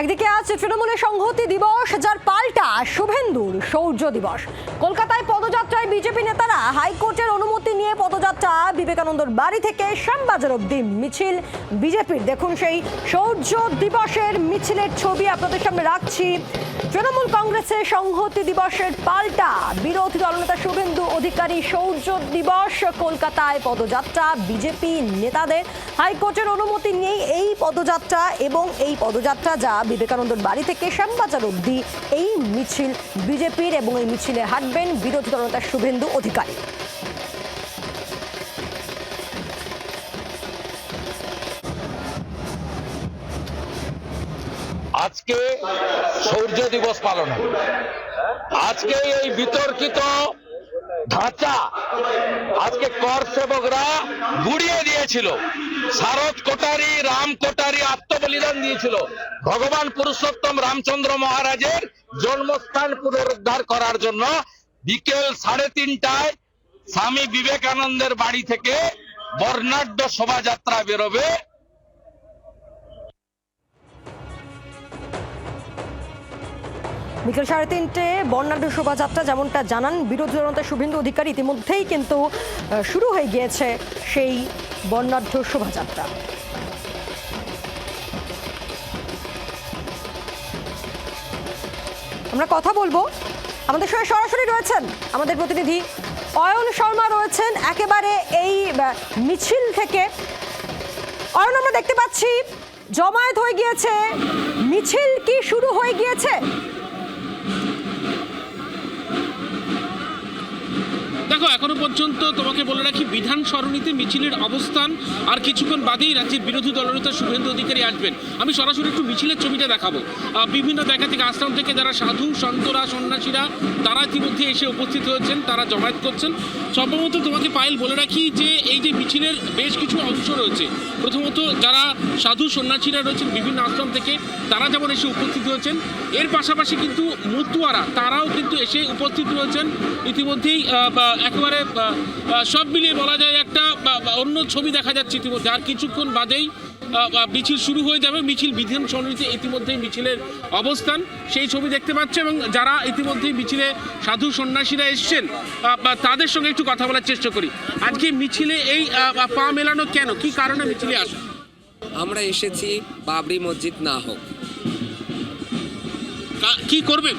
একদিকে আজ তৃণমূলের সংহতি দিবস, যার পাল্টা শুভেন্দুর শৌর্য দিবস। কলকাতায় পদযাত্রায় বিজেপি নেতারা হাইকোর্টের অনুমতি নিয়ে পদযাত্রা। বিবেকানন্দর বাড়ি থেকে শ্যামবাজার অব্দি মিছিল। বিজেপির দেখুন সেই শৌর্য দিবসের মিছিলের ছবি আপনাদের সামনে রাখছি। তৃণমূল কংগ্রেসের সংহতি দিবসের পাল্টা বিরোধী দলনেতা শুভেন্দু অধিকারী শৌর্য দিবস। কলকাতায় পদযাত্রা, বিজেপি নেতাদের হাইকোর্টের অনুমতি নিয়েই এই পদযাত্রা এবং এই পদযাত্রা যা বিবেকানন্দর বাড়ি থেকে শ্যামবাজার অব্দি এই মিছিল বিজেপির এবং এই মিছিলে হাঁটবেন বিরোধী দলনেতা শুভেন্দু অধিকারী। আজকে সূর্য দিবস পালন হবে। আজকে এই বিতর্কিত ধাঁচা আজকে কর সেবকরা গুড়িয়ে দিয়েছিল। শারদ কোটারি, রাম কোটারি আত্মবলিদান দিয়েছিল। ভগবান পুরুষোত্তম রামচন্দ্র মহারাজের জন্মস্থান পুনরুদ্ধার করার জন্য বিকেল সাড়ে তিনটায় স্বামী বিবেকানন্দের বাড়ি থেকে বর্ণাঢ্য শোভাযাত্রা বেরোবে। বিকেল সাড়ে তিনটে, বর্ণাঢ্য শোভাযাত্রা যেমনটা জানান বিরোধী জনতা শুভেন্দু অধিকারী, ইতিমধ্যেই কিন্তু শুরু হয়ে গিয়েছে সেই বর্ণাঢ্য শোভাযাত্রা। আমরা কথা বলব। আমাদের সঙ্গে সরাসরি রয়েছেন আমাদের প্রতিনিধি অয়ন শর্মা রয়েছেন। একেবারে এই মিছিল থেকে। অয়ন, আমরা দেখতে পাচ্ছি, জমায়েত হয়ে গিয়েছে। মিছিল কি শুরু হয়ে গিয়েছে? দেখো, এখনও পর্যন্ত তোমাকে বলে রাখি, বিধান সরণিতে মিছিলের অবস্থান আর কিছুক্ষণ বাদেই রাজ্যের বিরোধী দলনেতা শুভেন্দু অধিকারী আসবেন। আমি সরাসরি একটু মিছিলের ছবিটা দেখাবো। বিভিন্ন জায়গা থেকে আশ্রম থেকে যারা সাধু, সন্তরা, সন্ন্যাসীরা, তারা ইতিমধ্যে এসে উপস্থিত হয়েছেন, তারা জমায়েত করছেন। সম্ভবত তোমাকে পায়েল বলে রাখি যে, এই যে মিছিলের বেশ কিছু অংশ রয়েছে, প্রথমত যারা সাধু, সন্ন্যাসীরা রয়েছেন বিভিন্ন আশ্রম থেকে, তারা যেমন এসে উপস্থিত হয়েছেন, এর পাশাপাশি কিন্তু মুতুয়ারা, তারাও কিন্তু এসে উপস্থিত রয়েছেন। ইতিমধ্যেই একেবারে সব মিলিয়ে বলা যায় একটা অন্য ছবি দেখা যাচ্ছে ইতিমধ্যে। আর কিছুক্ষণ বাদেই মিছিল শুরু হয়ে যাবে। মিছিল বিধান সমিতিতে ইতিমধ্যেই মিছিলের অবস্থান। সেই ছবি দেখতে পাচ্ছে এবং যারা ইতিমধ্যেই মিছিলে সাধু সন্ন্যাসীরা এসছেন তাদের সঙ্গে একটু কথা বলার চেষ্টা করি। আজকে মিছিলে এই পা মেলানো কেন? কি কারণে মিছিলে আসা আমরা এসেছি বাবরি মসজিদ না হোক। কি করবেন?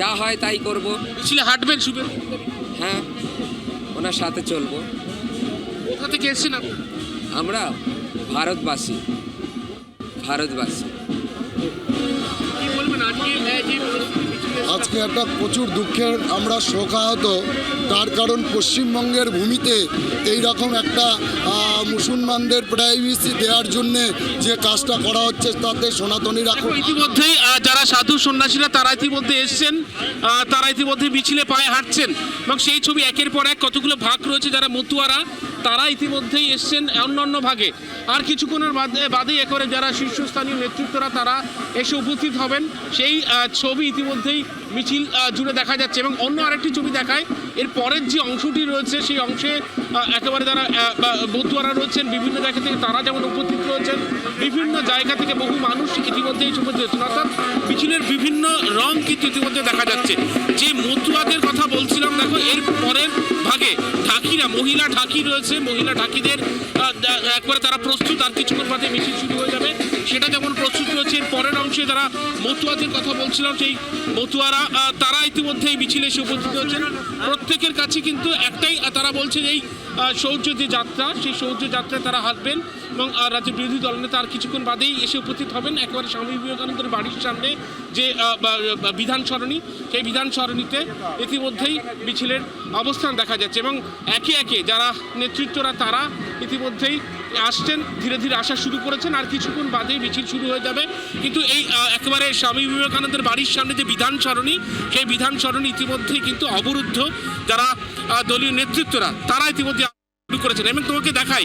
যা হয় তাই করব। মিছিলে হাঁটবেন শুভে? হ্যাঁ ওনার সাথে চলবো। কোথা থেকে এসছেন না আমরা ভারতবাসী ভারতবাসী। কি বলবেন আজকে? আজকে একটা প্রচুর দুঃখের আমরা শোকাহত। তার কারণ পশ্চিমবঙ্গের ভূমিতে এই রকম একটা মুসলমানদের প্রাইভেসি দেওয়ার জন্যে যে কাজটা করা হচ্ছে তাতে সনাতনীরা ইতিমধ্যেই যারা সাধু সন্ন্যাসীরা তারা ইতিমধ্যে এসছেন তারা ইতিমধ্যে মিছিলে পায়ে হাঁটছেন। এবং সেই ছবি একের পর এক কতগুলো ভাগ রয়েছে, যারা মতুয়ারা তারা ইতিমধ্যেই এসছেন অন্য অন্য ভাগে। আর কিছুক্ষণের বাদে বাদে একেবারে যারা শীর্ষস্থানীয় নেতৃত্বরা তারা এসে উপস্থিত হবেন। সেই ছবি ইতিমধ্যেই মিছিল জুড়ে দেখা যাচ্ছে এবং অন্য আরেকটি ছবি দেখায়। এর পরের যে অংশটি রয়েছে সেই অংশে একেবারে যারা বতুয়ারা রয়েছেন, বিভিন্ন জায়গা থেকে তারা যেমন উপস্থিত রয়েছেন, বিভিন্ন জায়গা থেকে বহু মানুষ ইতিমধ্যেই উপস্থিত হয়েছেন অর্থাৎ মিছিলের বিভিন্ন রং কিন্তু ইতিমধ্যে দেখা যাচ্ছে। যে মতুয়াদের কথা বলছিলাম, দেখো, এর পরের ভাগে ঢাকিরা মহিলা ঢাকি রয়েছে, মহিলা ঢাকিদের একবারে তারা প্রস্তুত, আর কিছুক্ষণ বাদে মিছিল শুরু হয়ে যাবে। সেটা যেমন প্রস্তুত রয়েছে পরের অংশে যারা মতুয়াদের কথা বলছিলাম, সেই মতুয়ারা তারা ইতিমধ্যে এই মিছিলে এসে উপস্থিত হয়েছেন। প্রত্যেকের কাছে কিন্তু একটাই, তারা বলছে যে এই যে যাত্রা, সেই শৌর্য যাত্রায় তারা হাঁটবেন এবং রাজ্যের বিরোধী দলনেতা আর কিছুক্ষণ বাদেই এসে উপস্থিত হবেন। একেবারে স্বামী বিবেকানন্দের বাড়ির সামনে যে বিধান সরণি, সেই বিধান সরণিতে ইতিমধ্যেই মিছিলের অবস্থান দেখা যাচ্ছে এবং একে একে যারা নেতৃত্বরা তারা ইতিমধ্যেই আসছেন, ধীরে ধীরে আসা শুরু করেছেন আর কিছুক্ষণ বাদেই মিছিল শুরু হয়ে যাবে। কিন্তু এই একেবারে স্বামী বিবেকানন্দের বাড়ির সামনে যে বিধান সরণি, সেই বিধান সরণি ইতিমধ্যেই কিন্তু অবরুদ্ধ যারা দলীয় নেতৃত্বরা, তারা ইতিমধ্যে করেছেন। এবং তোমাকে দেখাই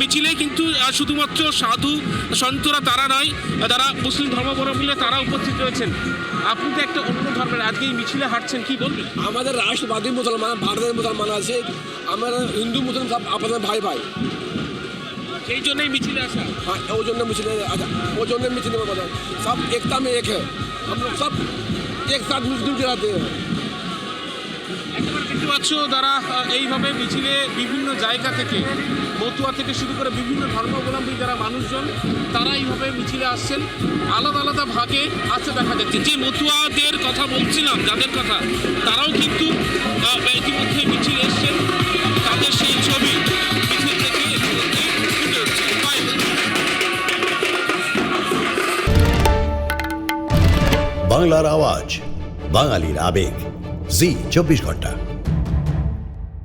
মিছিলে কিন্তু শুধুমাত্র সাধু সন্তরা তারা নয় তারা মুসলিম ধর্মাবলম্বীরা তারা উপস্থিত রয়েছেন। আপনি তো একটা অন্য ধর্মের আজকে এই মিছিলে হাঁটছেন কি বলবেন? আমাদের রাষ্ট্রবাদী মুসলমান ভারতের মুসলমান আছে আমরা হিন্দু মুসলিম সব আপনাদের ভাই ভাই। সেই জন্যই মিছিলে আসা। হ্যাঁ ওই জন্য মিছিলে আসা ওই জন্য মিছিলে সব একটা মেয়ে এক। আমরা সব একসাথ মুসলিম মিলজুল দেখতে পাচ্ছ তারা এইভাবে মিছিলে বিভিন্ন জায়গা থেকে মতুয়া থেকে শুরু করে বিভিন্ন ধর্মাবলম্বী যারা মানুষজন, তারা এইভাবে মিছিলে আসছেন। আলাদা আলাদা ভাগে আসতে দেখা যাচ্ছে। যে মতুয়াদের কথা বলছিলাম, যাদের কথা, তারাও কিন্তু ইতিমধ্যে মিছিলে এসছেন। তাদের সেই ছবি বাংলার আওয়াজ, বাঙালির আবেগ। জি চব্বিশ ঘণ্টা।